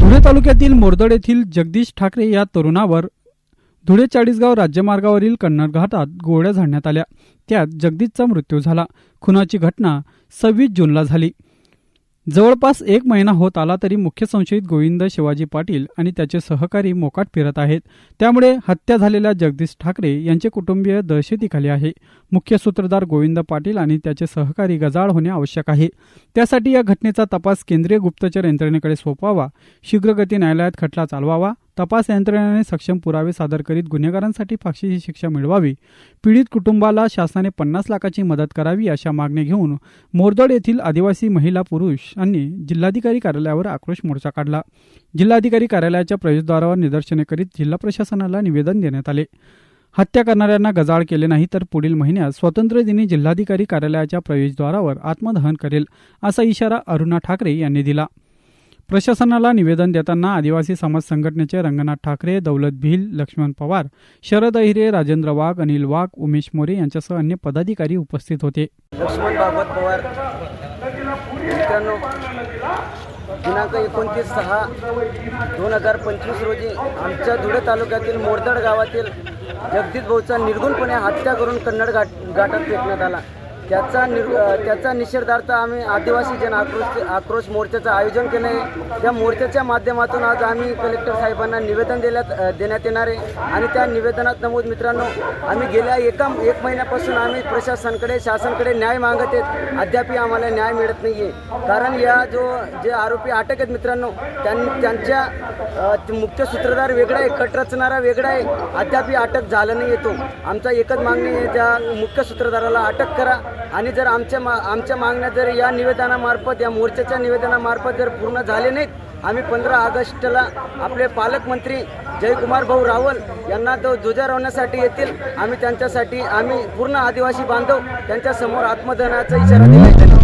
धुळे तालुक्यातील मोरदड येथील जगदीश ठाकरे या तरुणावर धुळे चाळीसगाव राज्यमार्गावरील कन्नड घाटात गोळ्या झाडण्यात आल्या. त्यात जगदीशचा मृत्यू झाला. खुनाची घटना सव्वीस जूनला झाली. जवळपास एक महिना होत आला तरी मुख्य संशयित गोविंद शिवाजी पाटील आणि त्याचे सहकारी मोकाट फिरत आहेत. त्यामुळे हत्या झालेल्या जगदीश ठाकरे यांचे कुटुंबीय दहशतीखाली आहे. मुख्य सूत्रधार गोविंद पाटील आणि त्याचे सहकारी गजाळ होणे आवश्यक आहे. त्यासाठी या घटनेचा तपास केंद्रीय गुप्तचर यंत्रणेकडे सोपवावा. शीघ्रगती न्यायालयात खटला चालवावा. तपास यंत्रणेने सक्षम पुरावे सादर करीत गुन्हेगारांसाठी फाशीची शिक्षा मिळवावी पीडित कुटुंबाला शासनाने पन्नास लाखाची मदत करावी अशा मागणी घेऊन मोरदड येथील आदिवासी महिला पुरुषांनी जिल्हाधिकारी कार्यालयावर आक्रोश मोर्चा काढला. जिल्हाधिकारी कार्यालयाच्या प्रवेशद्वारावर निदर्शने करीत जिल्हा प्रशासनाला निवेदन देण्यात आले. हत्या करणाऱ्यांना गजाळ केले नाही तर पुढील महिन्यात स्वातंत्र्य दिनी जिल्हाधिकारी कार्यालयाच्या प्रवेशद्वारावर आत्मदहन करेल असा इशारा अरुणा ठाकरे यांनी दिला. प्रशासनाला निवेदन देताना आदिवासी समाज संघटनेचे रंगनाथ ठाकरे दौलत भिल लक्ष्मण पवार शरद अहिरे राजेंद्र वाघ अनिल वाघ उमेश मोरे यांच्यासह अन्य पदाधिकारी उपस्थित होते. लक्ष्मण भागवत पवार दिनांक एकोणतीस सहा दोन हजार पंचवीस रोजी आमच्या धुळे तालुक्यातील मोरदड गावातील जगदीश भाऊचा निर्गुणपणे हत्या करून कन्नड घाट घाटात फेकण्यात आला. त्याचा निर त्याचा निषेधार्थ आम्ही आदिवासी जन आक्रोश आक्रोश मोर्चाचं आयोजन केलं आहे त्या मोर्चाच्या माध्यमातून आज आम्ही कलेक्टर साहेबांना निवेदन देण्यात देण्यात येणार आहे. आणि त्या निवेदनात नमूद मित्रांनो आम्ही गेल्या एका एक महिन्यापासून आम्ही प्रशासनाकडे शासनाकडे न्याय मागत आहेत. अद्यापही आम्हाला न्याय मिळत नाही आहे कारण या जो जे आरोपी अटक आहेत मित्रांनो त्यां त्यांच्या मुख्य सूत्रधार वेगळा आहे कट रचणारा वेगळा आहे. अद्यापही अटक झालं नाही येतो आमचा एकच मागणी आहे त्या मुख्य सूत्रधाराला अटक करा. आणि जर आमच्या मा आमच्या मागण्या जर या निवेदनामार्फत या मोर्चाच्या निवेदनामार्फत जर पूर्ण झाले नाहीत आम्ही पंधरा ऑगस्टला आपले पालकमंत्री जयकुमार भाऊ रावल यांना तो ध्वजारोहणासाठी येतील. आम्ही त्यांच्यासाठी आम्ही पूर्ण आदिवासी बांधव त्यांच्यासमोर आत्मदहनाचा इशारा दिला